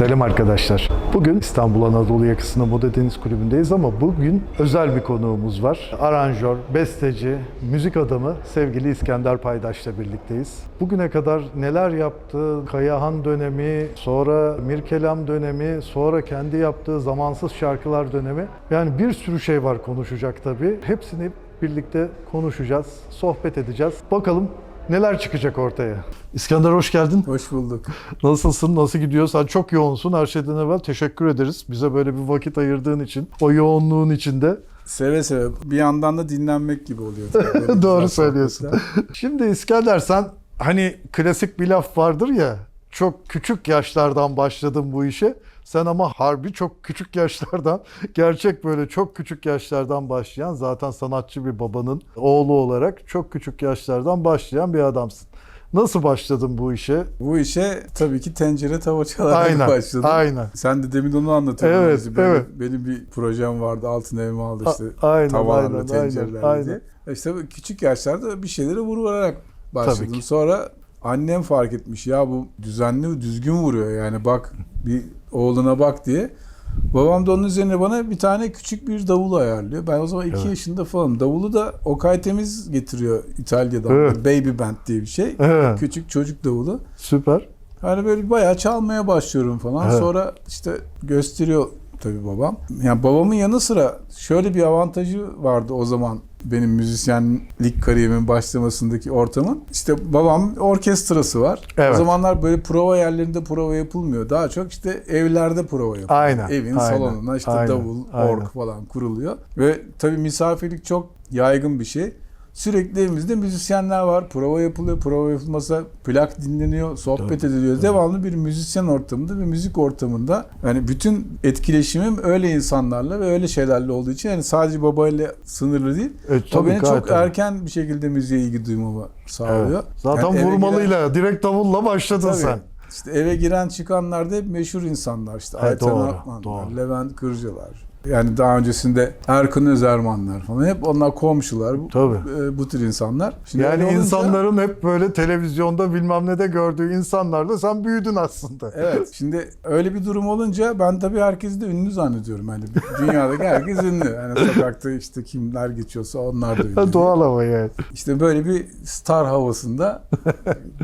Selam arkadaşlar. Bugün İstanbul Anadolu yakasında Moda Deniz Kulübü'ndeyiz ama bugün özel bir konuğumuz var. Aranjör, besteci, müzik adamı sevgili İskender Paydaş'la birlikteyiz. Bugüne kadar neler yaptı, Kayahan dönemi, sonra Mirkelam dönemi, sonra kendi yaptığı zamansız şarkılar dönemi. Yani bir sürü şey var konuşacak tabii. Hepsini birlikte konuşacağız, sohbet edeceğiz. Bakalım neler çıkacak ortaya. İskender hoş geldin. Hoş bulduk. Nasılsın? Nasıl gidiyor? Sen çok yoğunsun. Her şeyden evvel teşekkür ederiz. Bize böyle bir vakit ayırdığın için. O yoğunluğun içinde. Seve seve. Bir yandan da dinlenmek gibi oluyor. Doğru söylüyorsun. Şimdi İskender sen hani klasik bir laf vardır ya. Çok küçük yaşlardan başladım bu işe. Sen ama harbi çok küçük yaşlardan, gerçek böyle çok küçük yaşlardan başlayan, zaten sanatçı bir babanın oğlu olarak çok küçük yaşlardan başlayan bir adamsın. Nasıl başladın bu işe? Bu işe tabii ki tencere tava çalarak Aynen, başladım. aynen. Sen de demin onu anlatıyordun. Evet, bizi. Benim, evet. benim bir projem vardı. Altın evimi aldı işte. A- aynen, Tavalarla, aynen, tencerelerle aynen, diye. İşte küçük yaşlarda bir şeyleri vurarak Tabii başladım. Sonra annem fark etmiş ya bu düzenli düzgün vuruyor yani bak bir oğluna bak diye. Babam da onun üzerine bana bir tane küçük bir davul ayarlıyor. Ben o zaman 2 Evet. yaşında falan. Davulu da Okay Temiz getiriyor İtalya'dan. Evet. Baby Band diye bir şey. Evet. Küçük çocuk davulu. Süper. Hani böyle bayağı çalmaya başlıyorum falan. Evet. Sonra işte gösteriyor tabii babam. Yani babamın yanı sıra şöyle bir avantajı vardı o zaman benim müzisyenlik kariyerimin başlamasındaki ortamın. İşte babam orkestrası var. Evet. O zamanlar böyle prova yerlerinde prova yapılmıyor. Daha çok işte evlerde prova yapılıyor. Aynen, Evin aynen, salonuna işte aynen, davul, aynen. org falan kuruluyor. Ve tabii misafirlik çok yaygın bir şey. Sürekli evimizde müzisyenler var. Prova yapılıyor. Prova yapılmasa plak dinleniyor, sohbet ediliyor. Devamlı bir müzisyen ortamında ve müzik ortamında. Yani bütün etkileşimim öyle insanlarla ve öyle şeylerle olduğu için yani sadece babayla sınırlı değil. E, o tabii, beni gayet çok tabii. erken bir şekilde müziğe ilgi duymamı sağlıyor. Evet. Zaten Yani vurmalıyla, direkt davulla başladın Tabii. sen. İşte eve giren çıkanlar da hep meşhur insanlar işte. Evet, Ayten Akmanlar. Levent Kırcılar. Yani daha öncesinde Erkan Özermanlar falan hep onlar komşular. Bu, Tabii. e, bu tür insanlar. Şimdi Yani olunca- insanların hep böyle televizyonda bilmem ne de gördüğü insanlarla sen büyüdün aslında. Evet. Şimdi öyle bir durum olunca ben tabii herkesi de ünlü zannediyorum. Yani dünyadaki herkes ünlü. Yani sokakta işte kimler geçiyorsa onlar da ünlü. Doğal ama yani. İşte böyle bir star havasında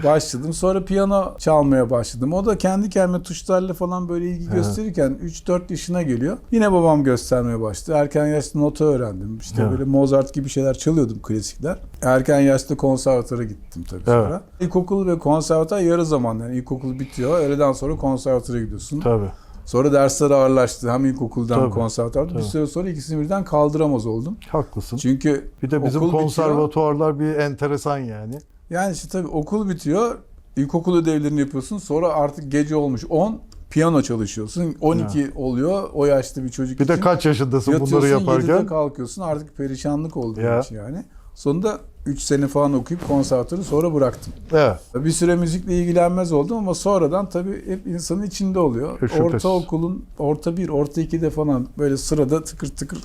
başladım. Sonra piyano çalmaya başladım. O da kendi kendime tuşlarla falan böyle ilgi gösterirken 3-4 yaşına geliyor. Yine babam göstermeye başladı. Erken yaşta nota öğrendim. İşte Evet. böyle Mozart gibi şeyler çalıyordum klasikler. Erken yaşta konservatara gittim tabii sonra. İlkokul ve konservatuar yarı zaman yani ilkokul bitiyor. Öğleden sonra konservatara gidiyorsun. Tabii. Sonra dersler ağırlaştı. Hem ilkokuldan Tabii. konservatuar. Bir Tabii. süre sonra ikisini birden kaldıramaz oldum. Haklısın. Çünkü Bir de bizim okul bitiyor. bir enteresan yani. Yani işte tabii okul bitiyor. İlkokul ödevlerini yapıyorsun. Sonra artık gece olmuş 10 piyano çalışıyorsun. 12 oluyor o yaşta bir çocuk Bir de için. kaç yaşındasın bunları Yatıyorsun 7'de yaparken? kalkıyorsun. Artık perişanlık oldu Ya. için yani. Sonunda 3 sene falan okuyup konservatuarı sonra bıraktım. Evet. Bir süre müzikle ilgilenmez oldum ama sonradan tabii hep insanın içinde oluyor. Şüphesiz. Ortaokulun orta 1, orta 2'de falan böyle sırada tıkır tıkır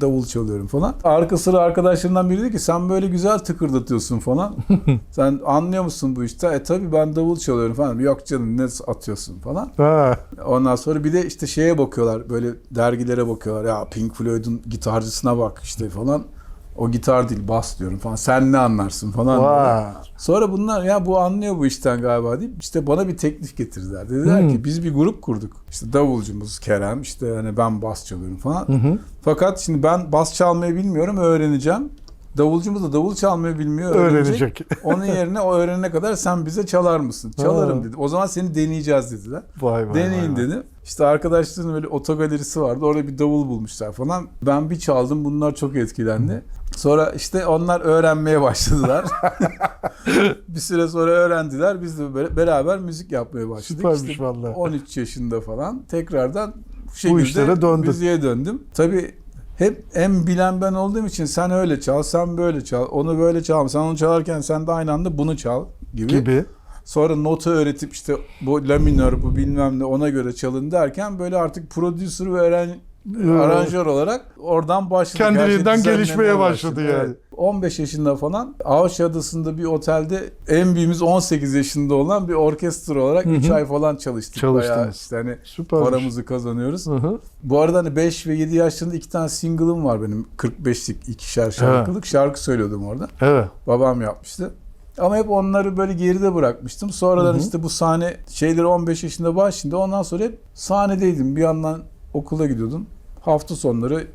davul çalıyorum falan. Arka sıra arkadaşlarımdan biri dedi ki sen böyle güzel tıkırdatıyorsun falan. sen anlıyor musun bu işte? E tabii ben davul çalıyorum falan. Yok canım ne atıyorsun falan. Ha. Ondan sonra bir de işte şeye bakıyorlar böyle dergilere bakıyorlar. Ya Pink Floyd'un gitarcısına bak işte falan. O gitar değil bas diyorum falan. Sen ne anlarsın falan. Vay. Sonra bunlar ya bu anlıyor bu işten galiba deyip işte bana bir teklif getirdiler. Dediler Hmm. ki biz bir grup kurduk. İşte davulcumuz Kerem işte hani ben bas çalıyorum falan. Hı hı. Fakat şimdi ben bas çalmayı bilmiyorum öğreneceğim. Davulcumuz da davul çalmayı bilmiyor öğrenecek. Öğrenecek. Onun yerine o öğrenene kadar sen bize çalar mısın? Çalarım Ha. dedim. O zaman seni deneyeceğiz dediler. Vay vay. Deneyin vay, vay. dedim. İşte arkadaşların böyle otogalerisi vardı. Orada bir davul bulmuşlar falan. Ben bir çaldım. Bunlar çok etkilendi. Sonra işte onlar öğrenmeye başladılar. bir süre sonra öğrendiler. Biz de böyle beraber müzik yapmaya başladık. Süpermiş İşte vallahi. 13 yaşında falan tekrardan bu şekilde işlere döndün. müziğe döndüm. Tabii hep en bilen ben olduğum için sen öyle çal, sen böyle çal, onu böyle çal. Sen onu çalarken sen de aynı anda bunu çal gibi. Gibi. Sonra nota öğretip işte bu la minör bu bilmem ne ona göre çalın derken böyle artık prodüser ve öğren aranjör olarak oradan başladı. Kendiliğinden gelişmeye düzenlemeye başladı yani. Evet. 15 yaşında falan Avşadası'nda bir otelde en büyüğümüz 18 yaşında olan bir orkestra olarak 3 ay falan çalıştık. Çalıştınız. Bayağı işte hani Süpermiş. paramızı kazanıyoruz. Hı hı. Bu arada hani 5 ve 7 yaşlarında iki tane single'ım var benim. 45'lik ikişer şarkılık. Şarkı söylüyordum orada. Evet. Babam yapmıştı. Ama hep onları böyle geride bırakmıştım. Sonradan işte bu sahne şeyleri 15 yaşında başında ondan sonra hep sahnedeydim. Bir yandan okula gidiyordum. Hafta sonları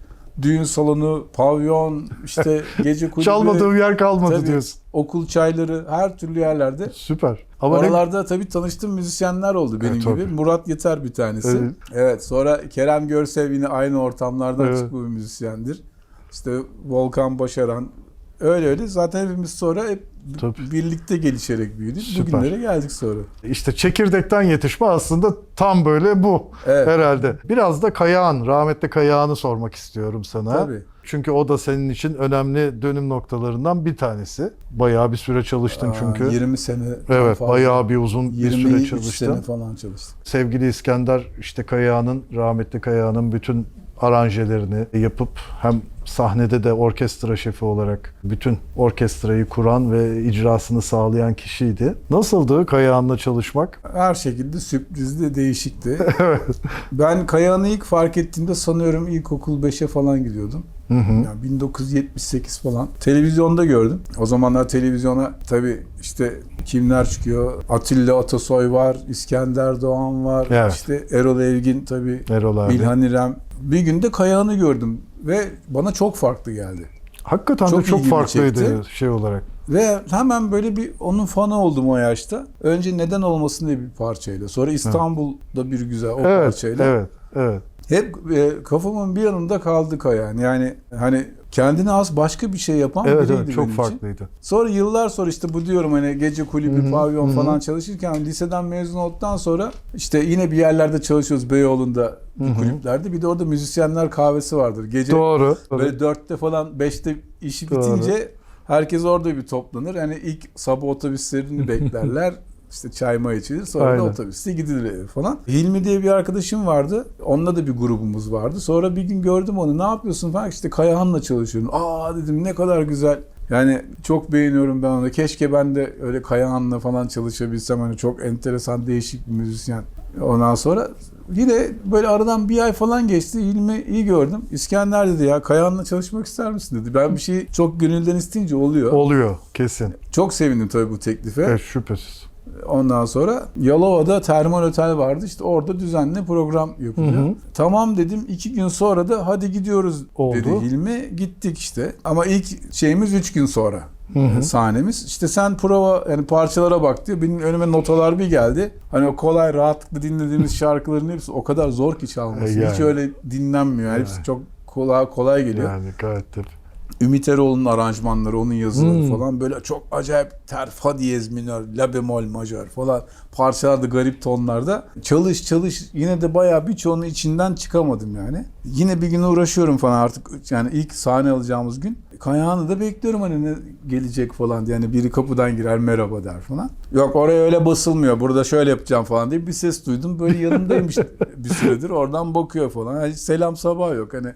düğün salonu, pavyon, işte gece kulübü, Çalmadığım yer kalmadı Tabii. diyorsun. okul çayları her türlü yerlerde. Süper. Ama ne- Oralarda tabii tanıştığım müzisyenler oldu benim Evet, tabii. gibi. Murat Yeter bir tanesi. Evet. Evet. Sonra Kerem Görsev yine aynı ortamlardan Evet. çıkma bir müzisyendir. İşte Volkan Başaran. Öyle öyle. Zaten hepimiz sonra hep Tabii. birlikte gelişerek büyüdük. Süper. Bugünlere geldik sonra. İşte çekirdekten yetişme aslında tam böyle bu Evet. herhalde. Biraz da Kayağan, rahmetli Kayağan'ı sormak istiyorum sana. Tabii. Çünkü o da senin için önemli dönüm noktalarından bir tanesi. Bayağı bir süre çalıştın Aa, çünkü. 20 sene Evet, fazla. bayağı bir uzun bir süre 23 çalıştın. sene falan çalıştım. Sevgili İskender işte Kayağan'ın, rahmetli Kayağan'ın bütün aranjelerini yapıp hem sahnede de orkestra şefi olarak bütün orkestrayı kuran ve icrasını sağlayan kişiydi. Nasıldı Kayağan'la çalışmak? Her şekilde sürprizli, değişikti. ben Kayahan'ı ilk fark ettiğimde sanıyorum ilkokul 5'e falan gidiyordum. Hı hı. Yani 1978 falan. Televizyonda gördüm. O zamanlar televizyona tabii işte kimler çıkıyor? Atilla Atasoy var, İskender Doğan var, Evet. işte Erol Evgin tabii, Erol abi. İlhan İrem. Bir günde Kayahan'ı gördüm ve bana çok farklı geldi. Hakikaten Çok de çok farklıydı çekti. şey olarak. Ve hemen böyle bir onun fanı oldum o yaşta. Önce neden olmasın diye bir parçayla. Sonra İstanbul'da bir güzel o evet, parçayla. evet, evet. Hep e, kafamın bir yanında kaldı Kayahan. Yani hani kendine az başka bir şey yapan Evet, biriydi evet çok benim için. farklıydı. Sonra yıllar sonra işte bu diyorum hani gece kulübü, Hı hı, pavyon hı hı. falan çalışırken liseden mezun olduktan sonra işte yine bir yerlerde çalışıyoruz Beyoğlu'nda bir Hı hı. kulüplerde. Bir de orada müzisyenler kahvesi vardır. Gece Doğru. böyle dörtte falan beşte işi Doğru. bitince herkes orada bir toplanır. Yani ilk sabah otobüslerini beklerler. İşte çay may içilir sonra Aynen. da otobüste gidilir falan. Hilmi diye bir arkadaşım vardı. Onunla da bir grubumuz vardı. Sonra bir gün gördüm onu. Ne yapıyorsun falan. İşte Kayahan'la çalışıyorum. Aa dedim ne kadar güzel. Yani çok beğeniyorum ben onu. Keşke ben de öyle Kayahan'la falan çalışabilsem. Hani çok enteresan, değişik bir müzisyen. Ondan sonra yine böyle aradan bir ay falan geçti. Hilmi iyi gördüm. İskender dedi ya Kayahan'la çalışmak ister misin dedi. Ben bir şeyi çok gönülden isteyince oluyor. Oluyor kesin. Çok sevindim tabii bu teklife. Evet, şüphesiz. Ondan sonra Yalova'da termal otel vardı. İşte orada düzenli program yapılıyor. Hı hı. Tamam dedim. iki gün sonra da hadi gidiyoruz Oldu. dedi Hilmi. Gittik işte. Ama ilk şeyimiz üç gün sonra. Hı hı. e, Sahnemiz. İşte sen prova yani parçalara bak diyor. Benim önüme notalar bir geldi. Hani o kolay rahatlıkla dinlediğimiz şarkıların hepsi o kadar zor ki çalması. Yani. Hiç öyle dinlenmiyor. Yani Hepsi çok kolay kolay geliyor. Yani gayet tabii. Ümit Eroğlu'nun aranjmanları, onun yazıları Hmm. falan böyle çok acayip ter, fa diyez minör, la bemol majör falan parçalarda garip tonlarda. Çalış çalış yine de bayağı birçoğunun içinden çıkamadım yani. Yine bir gün uğraşıyorum falan artık yani ilk sahne alacağımız gün. Kayağını da bekliyorum hani ne gelecek falan diye. Yani biri kapıdan girer merhaba der falan. Yok oraya öyle basılmıyor burada şöyle yapacağım falan diye bir ses duydum. Böyle yanındaymış bir süredir oradan bakıyor falan. Yani selam sabah yok hani.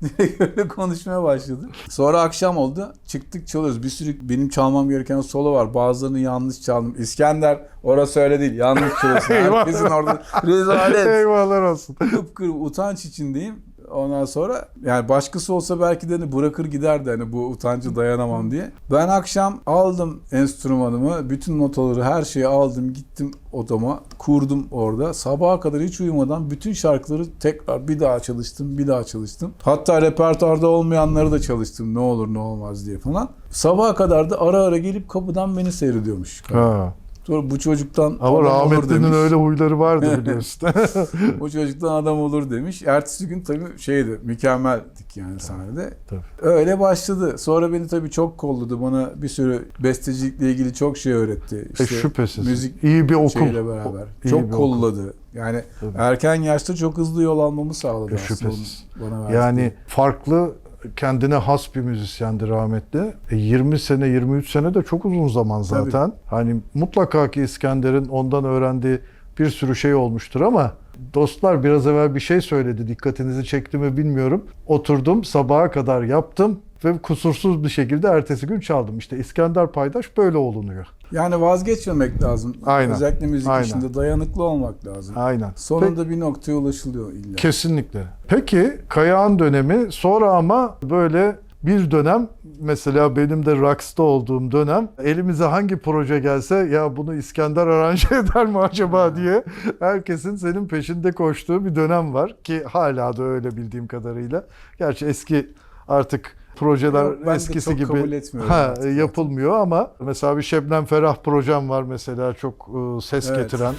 Direkt öyle konuşmaya başladı. Sonra akşam oldu. Çıktık çalıyoruz. Bir sürü benim çalmam gereken solo var. Bazılarını yanlış çaldım. İskender orası öyle değil. Yanlış çalıyorsun. Herkesin orada rezalet. Eyvallah olsun. Kıpkırı utanç içindeyim. Ondan sonra yani başkası olsa belki de hani bırakır giderdi hani bu utancı dayanamam diye. Ben akşam aldım enstrümanımı, bütün notaları her şeyi aldım, gittim odama, kurdum orada. Sabaha kadar hiç uyumadan bütün şarkıları tekrar bir daha çalıştım, bir daha çalıştım. Hatta repertuarda olmayanları da çalıştım ne olur ne olmaz diye falan. Sabaha kadar da ara ara gelip kapıdan beni seyrediyormuş. Ha. Sonra bu çocuktan Ama adam olur demiş. öyle huyları vardı biliyorsun. Bu çocuktan adam olur demiş. Ertesi gün tabii şeydi mükemmeldik yani sahnede. Tabii. Öyle başladı. Sonra beni tabii çok kolladı. Bana bir sürü bestecilikle ilgili çok şey öğretti. E, İşte şüphesiz. müzik İyi bir okul. şeyle beraber. İyi çok okul. kolladı. Yani Tabii. erken yaşta çok hızlı yol almamı sağladı E, şüphesiz. Bana. Yani farklı kendine has bir müzisyendi rahmetli. E, 20 sene 23 sene de çok uzun zaman zaten. Hani mutlaka ki İskender'in ondan öğrendiği bir sürü şey olmuştur ama Dostlar biraz evvel bir şey söyledi. Dikkatinizi çekti mi bilmiyorum. Oturdum sabaha kadar yaptım ve kusursuz bir şekilde ertesi gün çaldım. İşte İskender Paydaş böyle olunuyor. Yani vazgeçmemek lazım. Aynen. Özellikle müzik Aynen. işinde dayanıklı olmak lazım. Aynen. Sonunda bir noktaya ulaşılıyor illa. Kesinlikle. Peki Kayağan dönemi sonra ama böyle bir dönem mesela benim de Rocks'ta olduğum dönem elimize hangi proje gelse ya bunu İskender aranje eder mi acaba diye herkesin senin peşinde koştuğu bir dönem var ki hala da öyle bildiğim kadarıyla. Gerçi eski artık projeler Yok, ben de eskisi çok gibi kabul etmiyorum ha, artık yapılmıyor ama mesela bir Şebnem Ferah projem var mesela çok e, ses Evet. getiren.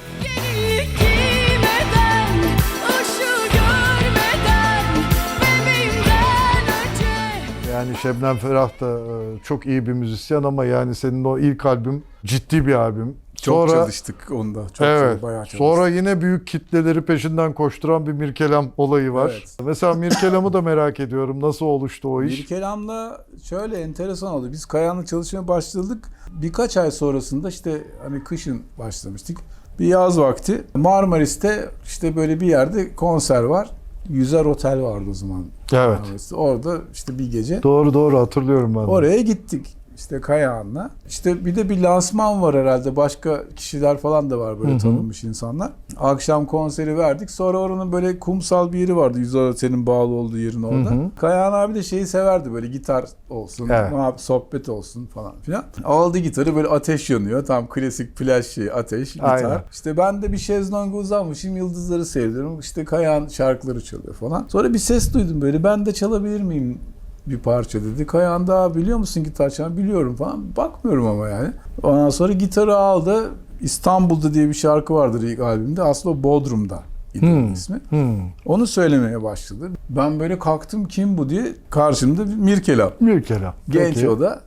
Yani Şebnem Ferah da e, çok iyi bir müzisyen ama yani senin o ilk albüm ciddi bir albüm. Çok Sonra çalıştık onda. Çok evet. bayağı çalıştık. Sonra yine büyük kitleleri peşinden koşturan bir Mirkelam olayı var. Evet. Mesela Mirkelam'ı da merak ediyorum. Nasıl oluştu o iş? Bir kelamla şöyle enteresan oldu. Biz Kayahan'la çalışmaya başladık. Birkaç ay sonrasında işte hani kışın başlamıştık. Bir yaz vakti Marmaris'te işte böyle bir yerde konser var. Yüzer Otel vardı o zaman. Evet. Marmaris'te. Orada işte bir gece Doğru doğru hatırlıyorum ben. de. oraya gittik. İşte Kayahan'la. İşte bir de bir lansman var herhalde. Başka kişiler falan da var böyle tanınmış insanlar. Akşam konseri verdik. Sonra oranın böyle kumsal bir yeri vardı. Yüzer Otel'in bağlı olduğu yerin orada. Hı hı. Kayahan abi de şeyi severdi böyle gitar olsun, Evet. sohbet olsun falan filan. Aldı gitarı böyle ateş yanıyor. Tam klasik plaj şeyi ateş, gitar. Aynen. İşte ben de bir şezlonga uzanmışım yıldızları seyrediyorum. İşte Kayahan şarkıları çalıyor falan. Sonra bir ses duydum böyle ben de çalabilir miyim bir parça dedi. Kayahan da biliyor musun gitar çalmayı? Biliyorum falan. Bakmıyorum ama yani. Ondan sonra gitarı aldı. İstanbul'da diye bir şarkı vardır ilk albümde. Aslında Bodrum'da Hmm. ismi. Hmm. Onu söylemeye başladı. Ben böyle kalktım kim bu diye karşımda bir Mirkelam. Mirkelam. Genç Peki. o da.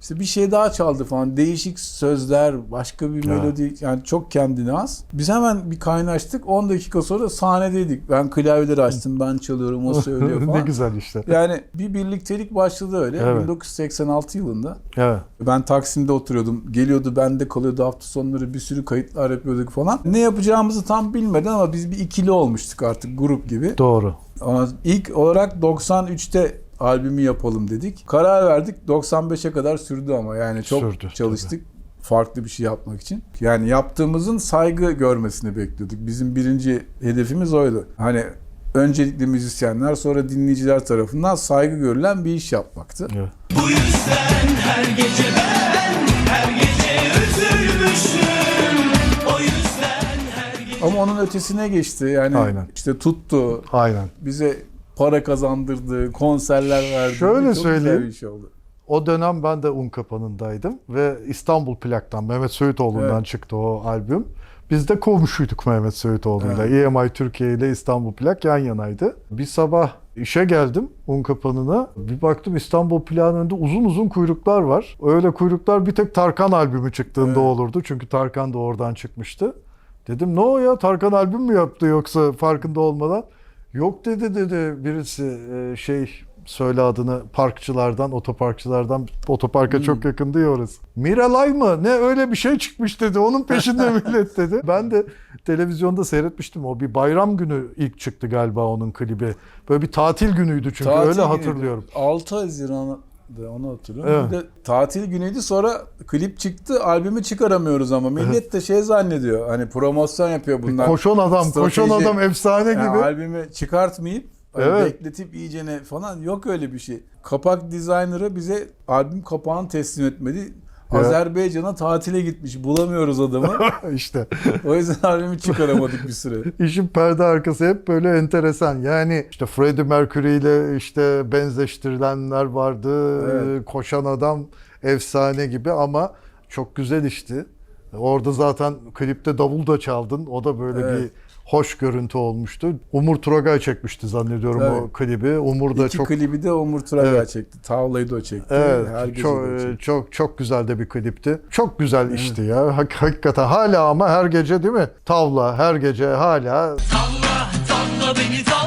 İşte bir şey daha çaldı falan. Değişik sözler, başka bir melodi. Yani çok kendine az. Biz hemen bir kaynaştık. 10 dakika sonra sahnedeydik. Ben klavyeleri açtım, ben çalıyorum, o söylüyor ne falan. güzel işte. Yani bir birliktelik başladı öyle. Evet. 1986 yılında. Evet. Ben Taksim'de oturuyordum. Geliyordu bende kalıyordu hafta sonları bir sürü kayıtlar yapıyorduk falan. Ne yapacağımızı tam bilmeden ama biz bir ikili olmuştuk artık grup gibi. Doğru. Ama ilk olarak 93'te albümü yapalım dedik. Karar verdik. 95'e kadar sürdü ama yani çok Sürdü, çalıştık. Farklı bir şey yapmak için. Yani yaptığımızın saygı görmesini bekliyorduk. Bizim birinci hedefimiz oydu. Hani öncelikle müzisyenler sonra dinleyiciler tarafından saygı görülen bir iş yapmaktı. Evet. Bu yüzden her gece ben her gece üzülmüşüm. O yüzden her gece Ama onun ötesine geçti. Yani Aynen. işte tuttu. Aynen. Bize para kazandırdı, konserler verdi. Şöyle Çok güzel söyleyeyim. bir iş oldu. O dönem ben de Unkapanı'ndaydım ve İstanbul Plak'tan Mehmet Söğütoğlu'ndan Evet. çıktı o albüm. Biz de komşuyduk Mehmet Söğütoğlu'yla. EMI Türkiye ile İstanbul Plak yan yanaydı. Bir sabah işe geldim Unkapanı'na. Bir baktım İstanbul Plak'ın önünde uzun uzun kuyruklar var. Öyle kuyruklar bir tek Tarkan albümü çıktığında Evet. olurdu. Çünkü Tarkan da oradan çıkmıştı. Dedim ne o ya Tarkan albüm mü yaptı yoksa farkında olmadan? Yok dedi dedi birisi e, şey söyle adını parkçılardan, otoparkçılardan otoparka çok yakındı ya orası. Miralay mı? Ne öyle bir şey çıkmış dedi. Onun peşinde millet dedi. Ben de televizyonda seyretmiştim. O bir bayram günü ilk çıktı galiba onun klibi. Böyle bir tatil günüydü çünkü Tatil öyle günüydü. hatırlıyorum. 6 Haziran'da onu hatırlıyorum. Evet. Bir de tatil günüydü sonra klip çıktı albümü çıkaramıyoruz ama millet de şey zannediyor hani promosyon yapıyor bunlar. Koşan adam, koşan strateji- adam efsane Yani gibi. albümü çıkartmayıp hani Evet. bekletip iyicene falan yok öyle bir şey. Kapak dizaynerı bize albüm kapağını teslim etmedi. Azerbaycan'a tatile gitmiş. Bulamıyoruz adamı. işte o yüzden albümü çıkaramadık bir süre. işin perde arkası hep böyle enteresan. Yani işte Freddie Mercury ile işte benzeştirilenler vardı. Evet. Ee, Koşan adam efsane gibi ama çok güzel işti. Orada zaten klipte davul da çaldın. O da böyle Evet. bir hoş görüntü olmuştu. Umur Turagay çekmişti zannediyorum Evet. o klibi. Umur da İki çok klibi de Umur Turagay Evet. çekti. Tavlayı da o çekti. Evet, Her gece çok, o çekti. çok çok güzel de bir klipti. Çok güzel işti ya. Hak- hakikaten hala ama her gece değil mi? Tavla her gece hala Talla talla beni talla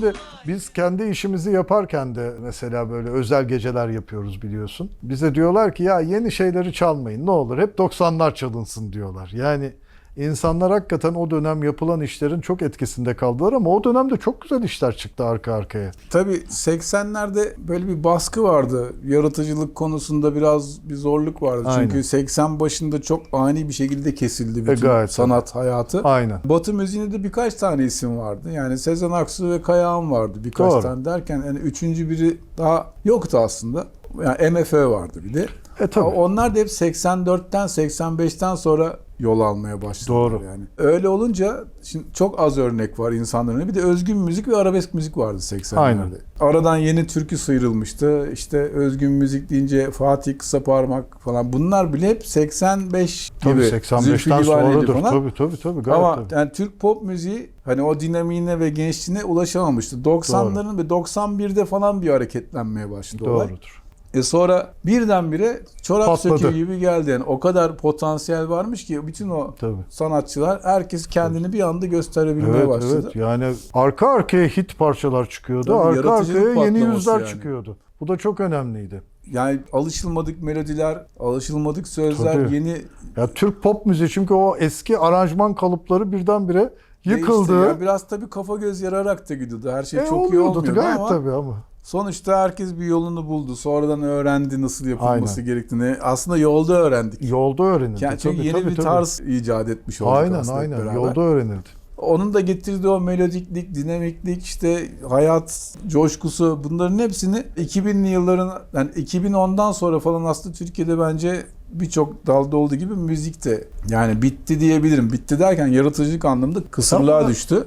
Şimdi Biz kendi işimizi yaparken de mesela böyle özel geceler yapıyoruz biliyorsun. Bize diyorlar ki ya yeni şeyleri çalmayın ne olur hep 90'lar çalınsın diyorlar. Yani insanlar hakikaten o dönem yapılan işlerin çok etkisinde kaldılar ama o dönemde çok güzel işler çıktı arka arkaya. Tabii 80'lerde böyle bir baskı vardı. Yaratıcılık konusunda biraz bir zorluk vardı. Aynen. Çünkü 80 başında çok ani bir şekilde kesildi bütün E, gayet sanat hayatı. Aynen. Batı müziğinde de birkaç tane isim vardı. Yani Sezen Aksu ve Kayağan vardı birkaç Doğru. tane derken yani üçüncü biri daha yoktu aslında. Yani MFÖ vardı bir de. E tabii. Onlar da hep 84'ten 85'ten sonra yol almaya başladılar Doğru. yani. Öyle olunca şimdi çok az örnek var insanların. Bir de özgün müzik ve arabesk müzik vardı 80'lerde. Aynen. Aradan yeni türkü sıyrılmıştı. İşte özgün müzik deyince Fatih Kısa Parmak falan. Bunlar bile hep 85 Tabii gibi. 85'ten Zülfü Livaneli sonradır. falan. Tabii tabii tabii gayet Ama tabii. yani Türk pop müziği hani o dinamiğine ve gençliğine ulaşamamıştı. 90'ların ve 91'de falan bir hareketlenmeye başladı olay. Doğrudur. E sonra birdenbire çorap Patladı. söküğü gibi geldi. Yani o kadar potansiyel varmış ki bütün o Tabii. sanatçılar herkes kendini bir anda gösterebilmeye Evet başladı. evet yani arka arkaya hit parçalar çıkıyordu. Tabii, arka arkaya yeni yüzler yani. çıkıyordu. Bu da çok önemliydi. Yani alışılmadık melodiler, alışılmadık sözler, Tabii. yeni Ya Türk pop müziği çünkü o eski aranjman kalıpları birdenbire yıkıldı. değişti. Yani biraz tabii kafa göz yararak da gidiyordu. Her şey E, çok iyi olmuyordu gayet ama tabii ama. Sonuçta herkes bir yolunu buldu. Sonradan öğrendi nasıl yapılması Aynen. gerektiğini. Aslında yolda öğrendik. Yolda öğrenildi. Yani çünkü tabii, yeni tabii, bir tabii. tarz icat etmiş olduk Aynen aslında aynen beraber. yolda öğrenildi. Onun da getirdiği o melodiklik, dinamiklik, işte hayat coşkusu bunların hepsini 2000'li yılların yani 2010'dan sonra falan aslında Türkiye'de bence birçok dalda olduğu gibi müzik de yani bitti diyebilirim. Bitti derken yaratıcılık anlamında kısırlığa düştü.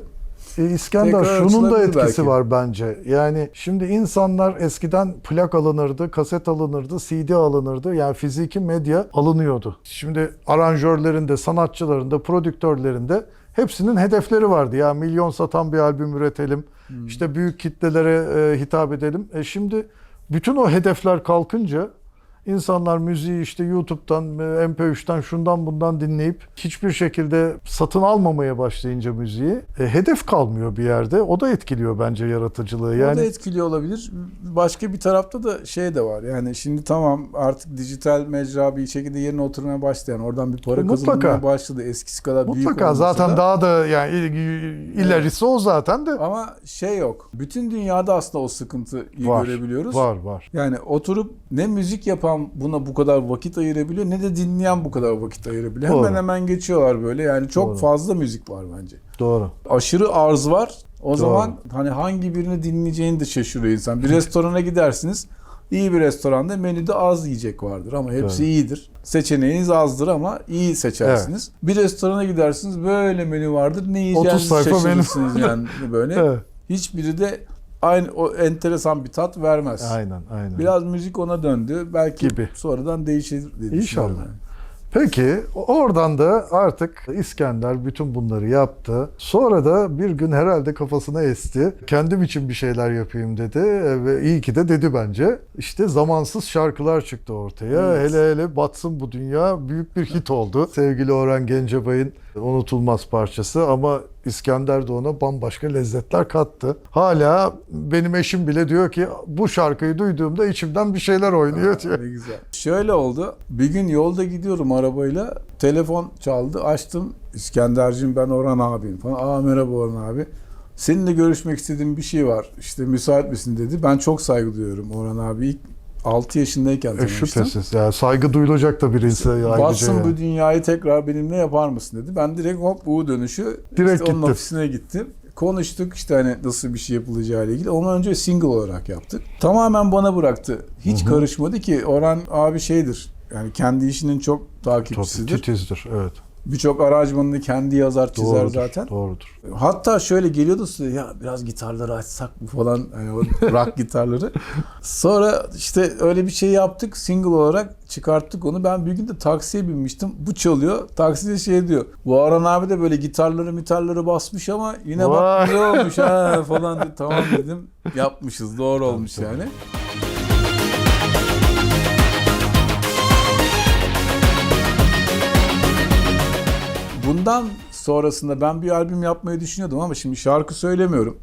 E, İskender Tekrar şunun da etkisi belki. var bence. Yani şimdi insanlar eskiden plak alınırdı, kaset alınırdı, CD alınırdı. Yani fiziki medya alınıyordu. Şimdi aranjörlerin de, sanatçıların da, prodüktörlerin de hepsinin hedefleri vardı. Ya milyon satan bir albüm üretelim. Hmm. işte büyük kitlelere e, hitap edelim. E şimdi bütün o hedefler kalkınca İnsanlar müziği işte YouTube'dan, e, MP3'ten şundan bundan dinleyip hiçbir şekilde satın almamaya başlayınca müziği e, hedef kalmıyor bir yerde. O da etkiliyor bence yaratıcılığı. O da Yani etkili olabilir. Başka bir tarafta da şey de var. Yani şimdi tamam artık dijital mecra bir şekilde yerine oturmaya başlayan oradan bir para Mutlaka. kazanmaya başladı. Eskisi kadar büyük mutlaka zaten da. daha da yani il- ilerisi o zaten de Ama şey yok. Bütün dünyada aslında o sıkıntıyı var. görebiliyoruz. Var var. Yani oturup ne müzik yapan buna bu kadar vakit ayırabiliyor ne de dinleyen bu kadar vakit ayırabiliyor. Doğru. Hemen hemen geçiyorlar böyle. Yani çok Doğru. fazla müzik var bence. Doğru. Aşırı arz var. O Doğru. zaman hani hangi birini dinleyeceğini de şaşırıyor insan. Bir restorana gidersiniz. İyi bir restoranda menüde az yiyecek vardır ama hepsi Tabii. iyidir. Seçeneğiniz azdır ama iyi seçersiniz. Bir restorana gidersiniz böyle menü vardır. Ne yiyeceğinizi sayfa menü. şaşırırsınız yani böyle. Evet. Hiçbiri de aynı o enteresan bir tat vermez. Aynen aynen. Biraz müzik ona döndü. Belki Gibi. sonradan değişir diye İnşallah. yani. Peki oradan da artık İskender bütün bunları yaptı. Sonra da bir gün herhalde kafasına esti. Kendim için bir şeyler yapayım dedi E, ve iyi ki de dedi bence. İşte zamansız şarkılar çıktı ortaya. Evet. Hele hele Batsın Bu Dünya büyük bir hit oldu. Sevgili Orhan Gencebay'ın unutulmaz parçası ama İskender de ona bambaşka lezzetler kattı. Hala benim eşim bile diyor ki bu şarkıyı duyduğumda içimden bir şeyler oynuyor diyor. Ne güzel. Şöyle oldu. Bir gün yolda gidiyorum arabayla. Telefon çaldı. Açtım. İskender'cim ben Orhan abiyim falan. Aa merhaba Orhan abi. Seninle görüşmek istediğim bir şey var. İşte müsait misin dedi. Ben çok saygı duyuyorum Orhan abi. İlk 6 yaşındayken E, tanımıştım. şüphesiz. Yani saygı duyulacak da bir insan ayrıca. Batsın yani. bu dünyayı tekrar benimle yapar mısın dedi. Ben direkt hop U dönüşü Direkt işte onun ofisine gittim. Konuştuk işte hani nasıl bir şey yapılacağı ile ilgili. Ondan önce single olarak yaptık. Tamamen bana bıraktı. Hiç karışmadı ki Orhan abi şeydir. Yani kendi işinin çok takipçisidir. titizdir. Evet. Birçok aranjmanını kendi yazar çizer Doğrudur. zaten. Doğrudur. Hatta şöyle geliyordu size ya biraz gitarları açsak mı falan hani o rock gitarları. Sonra işte öyle bir şey yaptık single olarak çıkarttık onu. Ben bir gün de taksiye binmiştim. Bu çalıyor. Takside şey diyor. Bu Aran abi de böyle gitarları mitarları basmış ama yine bak Vay. güzel olmuş ha falan dedi. Tamam dedim. Yapmışız. Doğru olmuş yani. Bundan sonrasında ben bir albüm yapmayı düşünüyordum ama şimdi şarkı söylemiyorum.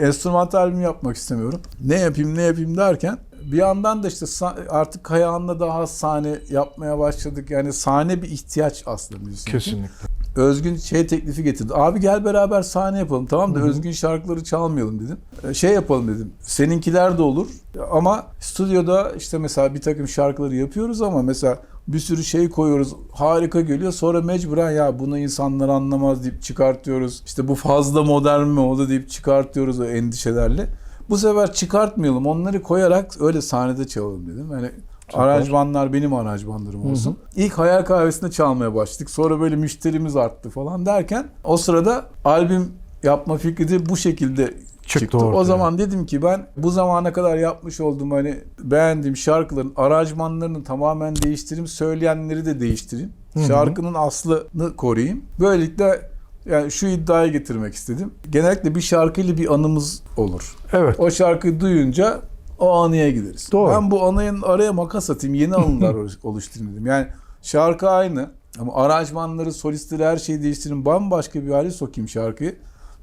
Enstrümantal albüm yapmak istemiyorum. Ne yapayım ne yapayım derken bir yandan da işte artık Kayahan'la daha sahne yapmaya başladık. Yani sahne bir ihtiyaç aslında için. Kesinlikle. Özgün şey teklifi getirdi. Abi gel beraber sahne yapalım tamam da Özgün şarkıları çalmayalım dedim. E, Şey yapalım dedim. Seninkiler de olur ama stüdyoda işte mesela bir takım şarkıları yapıyoruz ama mesela bir sürü şey koyuyoruz. Harika geliyor. Sonra mecburen ya bunu insanlar anlamaz deyip çıkartıyoruz. İşte bu fazla modern mi oldu deyip çıkartıyoruz o endişelerle. Bu sefer çıkartmayalım. Onları koyarak öyle sahnede çalalım dedim. Yani aranjmanlar benim aranjmanlarım olsun. İlk Hayal Kahvesi'nde çalmaya başladık. Sonra böyle müşterimiz arttı falan derken o sırada albüm yapma fikri de bu şekilde çıktı. ortaya. O zaman dedim ki ben bu zamana kadar yapmış olduğum hani beğendiğim şarkıların aranjmanlarını tamamen değiştireyim, söyleyenleri de değiştireyim. Şarkının aslını koruyayım. Böylelikle yani şu iddiaya getirmek istedim. Genellikle bir şarkıyla bir anımız olur. Evet. O şarkıyı duyunca o anıya gideriz. Doğru. Ben bu anının araya makas atayım, yeni anılar oluş- oluşturayım dedim. Yani şarkı aynı ama aranjmanları, solistleri her şeyi değiştireyim. Bambaşka bir hale sokayım şarkıyı.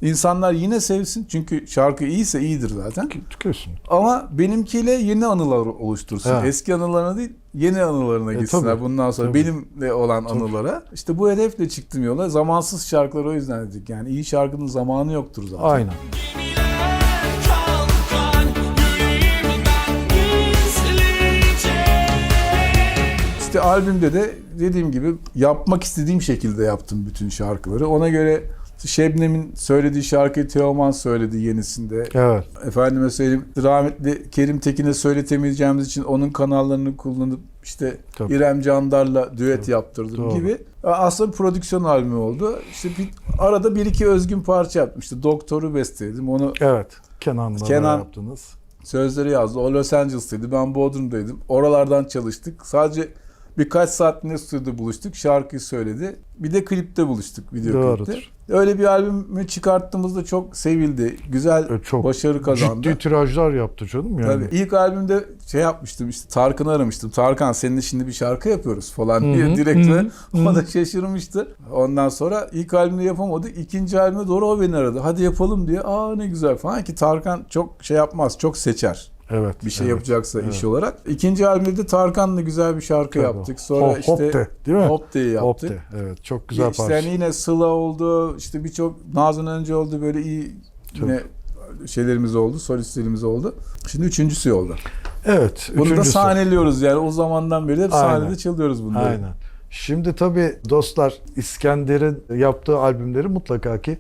İnsanlar yine sevsin çünkü şarkı iyiyse iyidir zaten. Kesinlikle. Ama benimkiyle yeni anılar oluştursun. Evet. Eski anılarına değil, yeni anılarına E, gitsinler. tabii. Bundan sonra Tabii. benimle olan anılara. İşte bu hedefle çıktım yola. Zamansız şarkılar o yüzden dedik. Yani iyi şarkının zamanı yoktur zaten. Aynen. İşte albümde de dediğim gibi yapmak istediğim şekilde yaptım bütün şarkıları. Ona göre Şebnem'in söylediği şarkıyı Teoman söyledi yenisinde. Evet. Efendime söyleyeyim rahmetli Kerim Tekin'e söyletemeyeceğimiz için onun kanallarını kullanıp işte Tabii. İrem Candar'la düet yaptırdım Doğru. gibi. Aslında bir prodüksiyon albümü oldu. İşte bir, arada bir iki özgün parça yapmıştı. Doktoru besteledim. Onu Evet. Kenan'la Kenan- yaptınız. sözleri yazdı. O Los Angeles'taydı. Ben Bodrum'daydım. Oralardan çalıştık. Sadece birkaç saatliğine stüdyoda buluştuk. Şarkıyı söyledi. Bir de klipte buluştuk. Video klipte. Doğrudur. Öyle bir albümü çıkarttığımızda çok sevildi. Güzel E, Çok başarı kazandı. ciddi tirajlar yaptı canım yani. Tabii. İlk albümde şey yapmıştım işte Tarkan'ı aramıştım. Tarkan seninle şimdi bir şarkı yapıyoruz falan diye Hı hı, direktör. hı hı, O da şaşırmıştı. Ondan sonra ilk albümde yapamadık. İkinci albüme doğru o beni aradı. Hadi yapalım diye. Aa ne güzel falan ki Tarkan çok şey yapmaz. Çok seçer. Evet. Bir şey evet. yapacaksa iş olarak. İkinci albümde de Tarkan'la güzel bir şarkı Tabii. yaptık. Sonra Hop- işte Hopte, değil mi? Hopte'yi yaptık. Hopte. Evet. Çok güzel işte parça. yani yine Sıla oldu. işte birçok Nazan Önce oldu. Böyle iyi yine şeylerimiz oldu. Solistlerimiz oldu. Şimdi üçüncüsü oldu. Evet. Bunu da üçüncüsü. sahneliyoruz yani o zamandan beri hep Aynen. sahnede çalıyoruz bunları. Aynen. Şimdi tabii dostlar İskender'in yaptığı albümleri mutlaka ki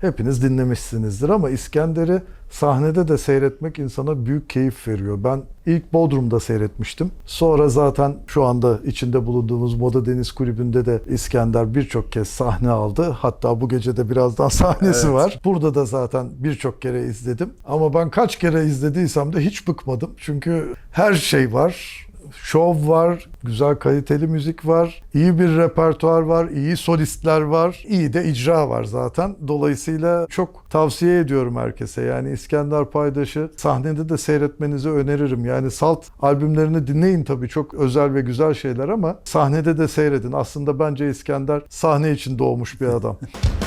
hepiniz dinlemişsinizdir ama İskender'i sahnede de seyretmek insana büyük keyif veriyor. Ben ilk Bodrum'da seyretmiştim. Sonra zaten şu anda içinde bulunduğumuz Moda Deniz Kulübü'nde de İskender birçok kez sahne aldı. Hatta bu gece de birazdan sahnesi Evet. var. Burada da zaten birçok kere izledim. Ama ben kaç kere izlediysem de hiç bıkmadım. Çünkü her şey var. Şov var, güzel kaliteli müzik var, iyi bir repertuar var, iyi solistler var, iyi de icra var zaten. Dolayısıyla çok tavsiye ediyorum herkese. Yani İskender Paydaş'ı sahnede de seyretmenizi öneririm. Yani Salt albümlerini dinleyin tabii çok özel ve güzel şeyler ama sahnede de seyredin. Aslında bence İskender sahne için doğmuş bir adam.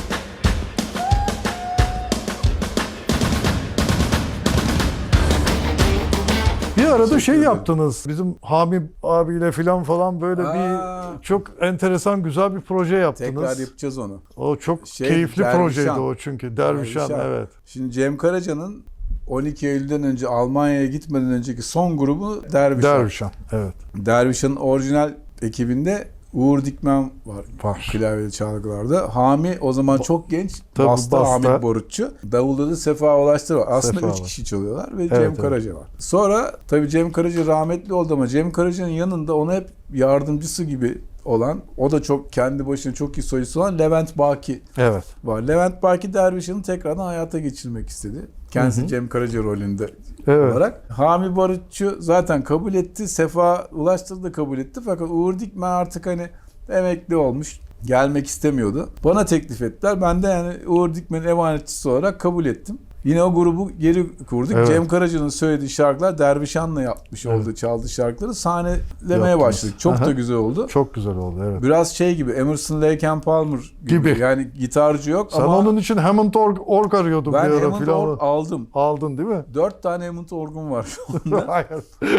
Bir arada şey yaptınız. Bizim Hami abiyle filan falan böyle Aa. bir çok enteresan güzel bir proje yaptınız. Tekrar yapacağız onu. O çok Şey, keyifli Dervişan. projeydi o çünkü. Dervişan, Dervişan. evet. Şimdi Cem Karaca'nın 12 Eylül'den önce Almanya'ya gitmeden önceki son grubu Dervişan. Dervişan, evet. Dervişan'ın orijinal ekibinde Uğur Dikmen var. Var. Klavyeli çalgılarda. Hami o zaman çok genç. Tabii, Basta, basta. Hamit Borutçu. Davulda da Sefa Ulaştır var. Aslında Sefa üç var. kişi çalıyorlar ve Evet, Cem evet. Karaca var. Sonra tabii Cem Karaca rahmetli oldu ama Cem Karaca'nın yanında ona hep yardımcısı gibi olan, o da çok kendi başına çok iyi solist olan Levent Baki Evet. var. Levent Baki Dervişan'ı tekrardan hayata geçirmek istedi. Kendisi Cem Karaca rolünde Evet. olarak. Hami Barutçu zaten kabul etti. Sefa Ulaştır da kabul etti. Fakat Uğur Dikmen artık hani emekli olmuş. Gelmek istemiyordu. Bana teklif ettiler. Ben de yani Uğur Dikmen'in emanetçisi olarak kabul ettim. Yine o grubu geri kurduk. Evet. Cem Karaca'nın söylediği şarkılar Dervişan'la yapmış Evet. olduğu çaldığı şarkıları sahnelemeye Yaptınız. başladık. Çok Aha. da güzel oldu. Çok güzel oldu evet. Biraz şey gibi Emerson Lake and Palmer gibi. Gibi. Yani gitarcı yok Sen ama onun için Hammond org, org arıyordun ben bir ara Hammond filan. org aldım. Aldın değil mi? Dört tane Hammond orgum var şu anda.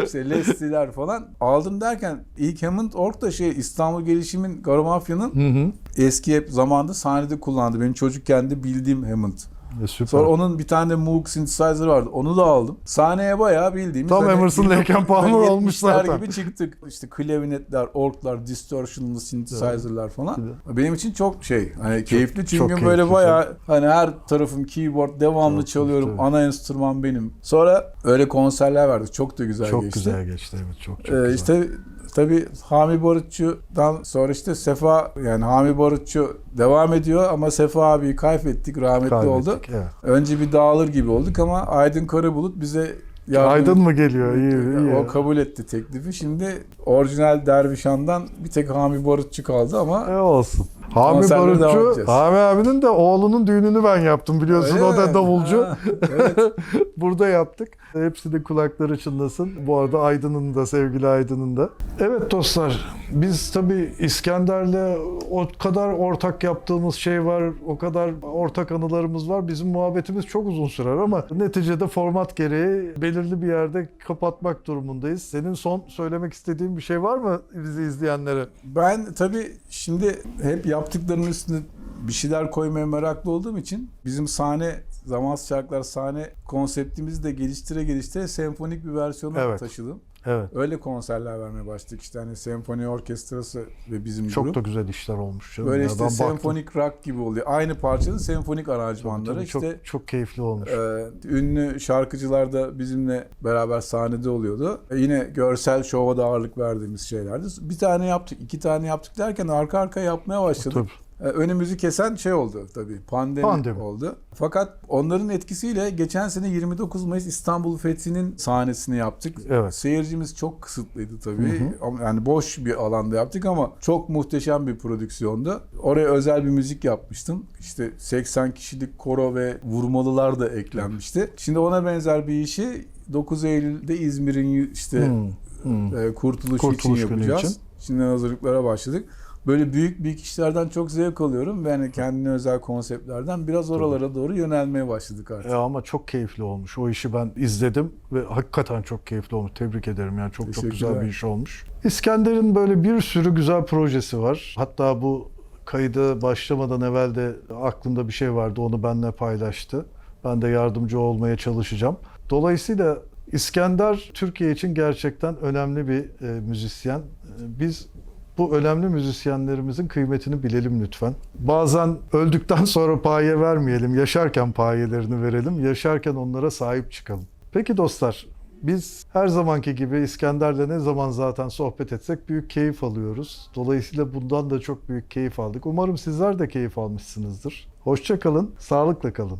İşte Leslie'ler falan. Aldım derken ilk Hammond org da şey İstanbul Gelişim'in hı. eski hep zamanında sahnede kullandı. Benim çocukken de bildiğim Hammond. E, süper. Sonra onun bir tane de Moog synthesizer vardı. Onu da aldım. Sahneye bayağı bildiğimiz Tam Emerson, Lake and Palmer 1970'ler olmuş zaten. gibi çıktık. İşte klavinetler, orklar, distortion'lı synthesizer'lar falan. Benim için çok şey hani keyifli çünkü çok böyle keyifli, bayağı hani her tarafım keyboard devamlı Çok çalıyorum. keyifli. Ana enstrüman benim. Sonra öyle konserler verdik. Çok da güzel çok geçti. güzel geçti evet çok çok Ee, güzel. işte tabii Hami Barutçu'dan sonra işte Sefa yani Hami Barutçu devam ediyor ama Sefa abiyi kaybettik rahmetli Kaybettik, oldu. Evet. Önce bir dağılır gibi olduk ama Aydın Karabulut bize yardım Aydın mı geliyor? İyi, iyi. O kabul etti teklifi. Şimdi orijinal Dervişan'dan bir tek Hami Barutçu kaldı ama E olsun. Hami Barutçu. Hami abinin de oğlunun düğününü ben yaptım biliyorsun. Öyle o da mi? davulcu. Ha, evet. Burada yaptık. Hepsi de kulakları çınlasın. Bu arada Aydın'ın da sevgili Aydın'ın da. Evet dostlar biz tabii İskender'le o kadar ortak yaptığımız şey var. O kadar ortak anılarımız var. Bizim muhabbetimiz çok uzun sürer ama neticede format gereği belirli bir yerde kapatmak durumundayız. Senin son söylemek istediğin bir şey var mı bizi izleyenlere? Ben tabii şimdi hep yaptıklarının üstüne bir şeyler koymaya meraklı olduğum için bizim sahne zamansız şarkılar sahne konseptimizi de geliştire geliştire senfonik bir versiyonu Evet. taşıdım. Evet. Öyle konserler vermeye başladık. İşte hani senfoni orkestrası ve bizim Çok grup. da güzel işler olmuş. canım Böyle ya. işte Ben baktım. senfonik rock gibi oluyor. Aynı parçanın senfonik aranjmanları. Tabii çok, işte çok keyifli olmuş. Ee, ünlü şarkıcılar da bizimle beraber sahnede oluyordu. E, yine görsel şova da ağırlık verdiğimiz şeylerdi. Bir tane yaptık, iki tane yaptık derken arka arka yapmaya başladık. Tabii. Ee, önümüzü kesen şey oldu tabii. Pandemi, Pandemi. oldu. Fakat onların etkisiyle geçen sene 29 Mayıs İstanbul Fethi'nin sahnesini yaptık. Evet. Seyircimiz çok kısıtlıydı tabii. Ama Yani boş bir alanda yaptık ama çok muhteşem bir prodüksiyondu. Oraya özel bir müzik yapmıştım. İşte 80 kişilik koro ve vurmalılar da eklenmişti. Şimdi ona benzer bir işi 9 Eylül'de İzmir'in işte Hmm, hmm. e, kurtuluş, Kurtuluş için yapacağız. için. Şimdiden hazırlıklara başladık. Böyle büyük büyük işlerden çok zevk alıyorum ve hani kendine özel konseptlerden biraz oralara doğru yönelmeye başladık artık. E ama çok keyifli olmuş. O işi ben izledim ve hakikaten çok keyifli olmuş. Tebrik ederim yani çok çok güzel bir iş olmuş. İskender'in böyle bir sürü güzel projesi var. Hatta bu kaydı başlamadan evvel de aklımda bir şey vardı. Onu benimle paylaştı. Ben de yardımcı olmaya çalışacağım. Dolayısıyla İskender Türkiye için gerçekten önemli bir e, müzisyen. E, Biz bu önemli müzisyenlerimizin kıymetini bilelim lütfen. Bazen öldükten sonra paye vermeyelim, yaşarken payelerini verelim, yaşarken onlara sahip çıkalım. Peki dostlar, biz her zamanki gibi İskender'le ne zaman zaten sohbet etsek büyük keyif alıyoruz. Dolayısıyla bundan da çok büyük keyif aldık. Umarım sizler de keyif almışsınızdır. Hoşça kalın, sağlıkla kalın.